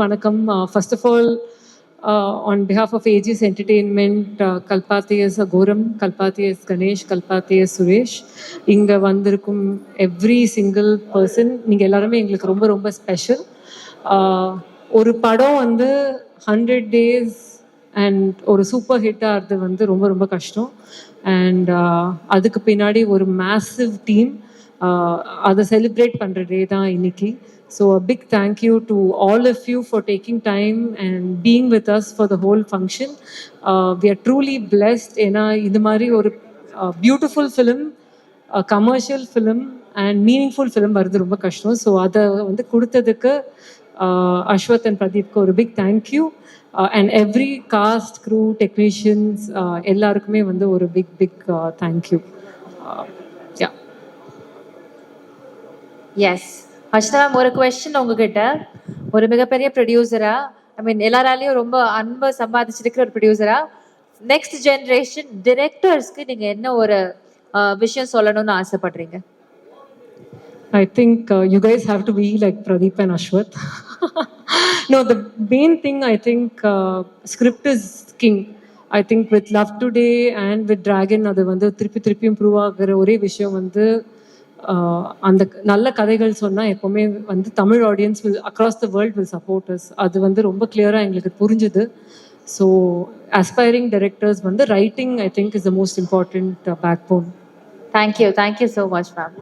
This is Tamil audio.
வணக்கம். First of all on behalf of AGS entertainment Kalpathi S கோரம் கல்பாத்தியஸ் கணேஷ் கல்பாத்தியஸ் சுரேஷ் இங்கே வந்திருக்கும் எவ்ரி சிங்கிள் பர்சன் நீங்கள் எல்லாருமே எங்களுக்கு ரொம்ப ரொம்ப ஸ்பெஷல் ஒரு படம் வந்து ஹண்ட்ரட் டேஸ் அண்ட் ஒரு சூப்பர் ஹிட் ஆகிறது வந்து ரொம்ப ரொம்ப கஷ்டம். அண்ட் அதுக்கு பின்னாடி ஒரு மேசிவ் டீம் அதை செலிப்ரேட் பண்ணுற டே தான் இன்னைக்கு. So a big thank you to all of you for taking time and being with us for the whole function we are truly blessed ஏன்னா இது மாதிரி ஒரு beautiful film commercial film and meaningful film வருது ரொம்ப கஷ்டம். ஸோ அதை வந்து கொடுத்ததுக்கு அஸ்வத் அண்ட் பிரதீப்க்கு ஒரு big thank you and every cast crew technicians எல்லாருக்குமே வந்து ஒரு big big thank you yeah yes Archana ma'am ஒரு கொஸ்டின் உங்ககிட்ட ஒரு மிகப்பெரிய ப்ரொடியூசரா ஐ மீன் எல்லாராலையும் ரொம்ப அன்பை சம்பாதிச்சிருக்கிற ஒரு ப்ரொடியூசரா நெக்ஸ்ட் ஜென்ரேஷன் டிரெக்டர்ஸ்க்கு நீங்க என்ன ஒரு விஷயம் சொல்லணும்னு ஆசைப்படுறீங்க I think uh, you guys have to be like Pradeep and Ashwath. no, the main thing I think uh, script is king. I think with Love Today and with Dragon அது வந்து திருப்பி திருப்பி இம்ப்ரூவ் ஆகிற ஒரே விஷயம் வந்து அந்த நல்ல கதைகள் சொன்னால் எப்போவுமே வந்து Tamil audience will across the world will supporters அது வந்து ரொம்ப கிளியராக எங்களுக்கு புரிஞ்சுது. ஸோ அஸ்பைரிங் டைரக்டர்ஸ் வந்து writing I think is the most important backbone thank you thank you so much ma'am